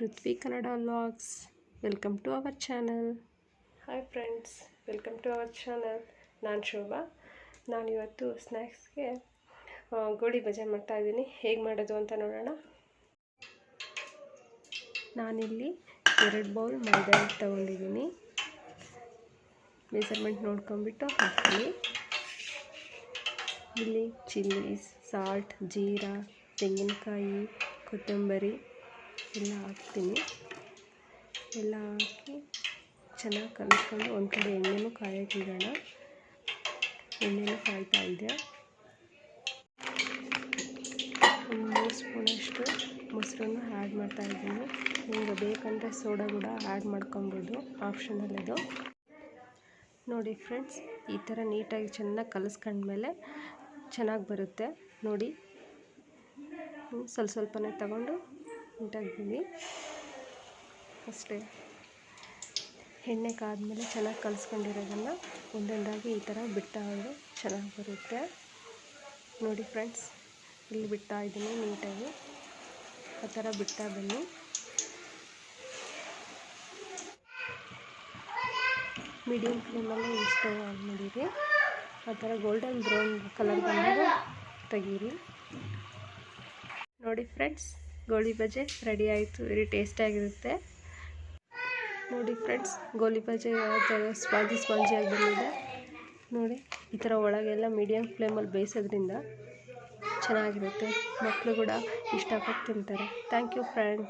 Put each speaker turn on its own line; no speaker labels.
Prithvi Kannada vlogs welcome to our channel hi friends welcome to our channel ನಾನು ಶೋಭಾ. ನಾನಿವತ್ತು ಸ್ನ್ಯಾಕ್ಸ್ಗೆ ಗೋಳಿ ಬಜೆ ಮಾಡ್ತಾ ಇದ್ದೀನಿ. ಹೇಗೆ ಮಾಡೋದು ಅಂತ ನೋಡೋಣ. ನಾನಿಲ್ಲಿ ಎರಡು ಬೌಲ್ ಮೈದಾ ಹಿಟ್ಟು ತೊಗೊಂಡಿದ್ದೀನಿ. ಮೆಸರ್ಮೆಂಟ್ ನೋಡ್ಕೊಂಬಿಟ್ಟು ಹಾಕ್ತೀನಿ. ಇಲ್ಲಿ ಚಿಲ್ಲೀಸ್ ಸಾಲ್ಟ್ ಜೀರಾ, ತೆಂಗಿನಕಾಯಿ, ಕೊತ್ತಂಬರಿ. ಎಲ್ಲ ಹಾಕ್ತೀನಿ. ಎಲ್ಲ ಹಾಕಿ ಚೆನ್ನಾಗಿ ಕಲಿಸ್ಕೊಂಡು ಒಂದು ಕಡೆ ಎಣ್ಣೆನೂ ಕಾಯೋಕ್ಕಿಡೋಣ ಎಣ್ಣೆನೂ ಕಾಯ್ತಾ ಇದೆ ಒಂದು ಮೂರು ಸ್ಪೂನಷ್ಟು ಮೊಸರನ್ನು ಆ್ಯಡ್ ಮಾಡ್ತಾ ಇದ್ದೀನಿ. ನಿಮಗೆ ಬೇಕಂದರೆ ಸೋಡಾ ಕೂಡ ಆ್ಯಡ್ ಮಾಡ್ಕೊಬೋದು. ಆಪ್ಷನಲ್ ಇದು ನೋಡಿ ಫ್ರೆಂಡ್ಸ್, ಈ ಥರ ನೀಟಾಗಿ ಚೆನ್ನಾಗಿ ಕಲಿಸ್ಕೊಂಡ್ಮೇಲೆ ಚೆನ್ನಾಗಿ ಬರುತ್ತೆ. ನೋಡಿ ಸ್ವಲ್ಪ ಸ್ವಲ್ಪನೇ ತಗೊಂಡು ನೀಟಾಗಿದ್ದೀನಿ ಅಷ್ಟೇ. ಎಣ್ಣೆ ಕಾದ್ಮೇಲೆ ಚೆನ್ನಾಗಿ ಕಲಿಸ್ಕೊಂಡಿರೋದನ್ನು ಒಂದೊಂದಾಗಿ ಈ ಥರ ಬಿಡ್ತಾ ಹೋದರೆ ಚೆನ್ನಾಗಿ ಬರುತ್ತೆ. ನೋಡಿ ಫ್ರೆಂಡ್ಸ್, ಇಲ್ಲಿ ಬಿಡ್ತಾ ಇದ್ದೀನಿ ನೀಟಾಗಿ. ಆ ಥರ ಬಿಡ್ತಾ ಬನ್ನಿ. ಮೀಡಿಯಮ್ ಫ್ಲೇಮಲ್ಲೇ ಸ್ಟವ್ ಆನ್ ಮಾಡಿರಿ. ಆ ಥರ ಗೋಲ್ಡನ್ ಬ್ರೌನ್ ಕಲರ್ ಬಂದಾಗ ತೆಗೀರಿ. ನೋಡಿ ಫ್ರೆಂಡ್ಸ್ ಗೋಳಿ ಬಜೆ ರೆಡಿ ಆಯಿತು ವೆರಿ ಟೇಸ್ಟಿಯಾಗಿರುತ್ತೆ ನೋಡಿ ಫ್ರೆಂಡ್ಸ್ ಗೋಲಿ ಬಜೆ ಯಾವ ಥರ ಸ್ಪಾಂಜಿ ಆಗಿ ಬಂದಿದೆ. ನೋಡಿ, ಈ ಥರ ಒಳಗೆಲ್ಲ ಮೀಡಿಯಮ್ ಫ್ಲೇಮಲ್ಲಿ ಬೇಯಿಸೋದ್ರಿಂದ ಚೆನ್ನಾಗಿರುತ್ತೆ. ಮಕ್ಕಳು ಕೂಡ ಇಷ್ಟಪಟ್ಟು ತಿಂತಾರೆ. Thank you friends